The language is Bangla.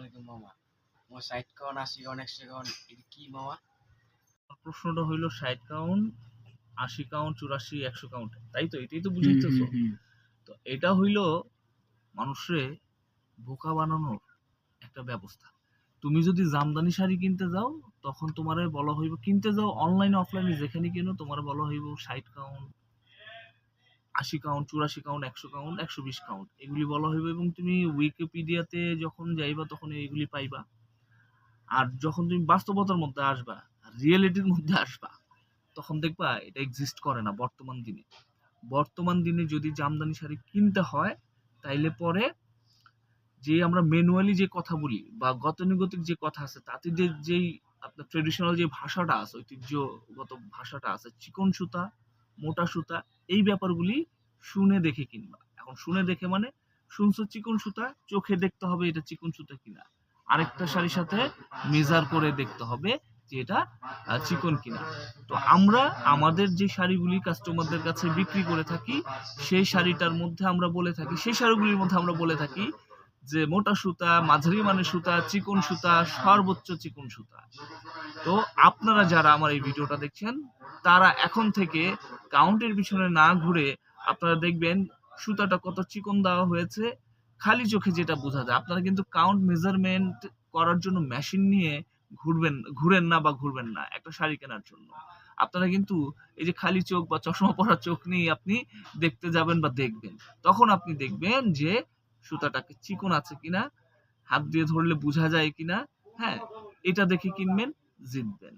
আলাইকুম মামা। আমার সাইড আশি কাউন্ট একশো কাউন্ট এটা কি মামা? প্রশ্নটা হইল ষাট কাউন্ট আশি কাউন্ট চুরাশি একশো কাউন্ট তাই তো? এটাই তো বুঝাইতেছো। তো এটা হইল মানুষরে বোকা বানানোর একটা ব্যবস্থা। তুমি যদি জামদানি শাড়ি কিনতে যাও তখন তোমারে বলা হইব কিনতে যাও অনলাইনে অফলাইনে যেখানে কিনো তোমার বলা হইব ষাট কাউন্ট আশি কাউন্ট চুরাশি কাউন্ট একশো কাউন্ট একশো বিশ কাউন্ট এগুলি বলা হইবে এবং তুমি উইকিপিডিয়াতে যখন যাইবা তখন এগুলি পাইবা। আর যখন তুমি বাস্তবতার মধ্যে আসবা রিয়েলিটির মধ্যে আসবা, তখন দেখবা এটা এক্সিস্ট করে না বর্তমান দিনে। বর্তমান দিনে যদি জামদানি শাড়ি কিনতে হয়, তাইলে পরে যে আমরা ম্যানুয়ালি যে কথা বলি বা গতানুগতিক যে কথা আছে, তাতে যে যেই আপনার ট্রেডিশনাল যে ভাষাটা আছে, ঐতিহ্যগত ভাষাটা আছে, চিকন সুতা মোটা সুতা, এই ব্যাপারগুলি শুনে দেখে কিনবা। এখন শুনে দেখে মানে শুনছো চিকন সুতা, চোখে দেখতে হবে এটা চিকন সুতা কিনা। আরেকটা শাড়ির সাথে মেজার করে দেখতে হবে যে এটা চিকন কিনা। তো আমরা আমাদের যে শাড়িগুলি কাস্টমারদের কাছে বিক্রি করে থাকি, সেই শাড়িটার মধ্যে আমরা বলে থাকি, সেই শাড়িগুলির মধ্যে আমরা বলে থাকি যে মোটা সুতা, মাঝারি মানের সুতা, চিকন সুতা, সর্বোচ্চ চিকন সুতা। তো আপনারা যারা আমার এই ভিডিওটা দেখছেন, তারা এখন থেকে কাউন্টের পিছনে না ঘুরে আপনারা দেখবেন সুতাটা কত চিকন দেওয়া হয়েছে। খালি চোখে যেটা বোঝা যায়, আপনারা কিন্তু কাউন্ট মেজারমেন্ট করার জন্য মেশিন নিয়ে ঘুরবেন, ঘুরেন না বা ঘুরবেন না একটা শাড়ি কেনার জন্য। আপনারা কিন্তু এই যে খালি চোখ বা চশমা পরা চোখ নিয়ে আপনি দেখতে যাবেন বা দেখবেন। তখন আপনি দেখবেন যে সুতাটাকে চিকন আছে কিনা, হাত দিয়ে ধরলে বোঝা যায় কিনা হ্যাঁ এটা দেখে কিনবেন, জিতবেন।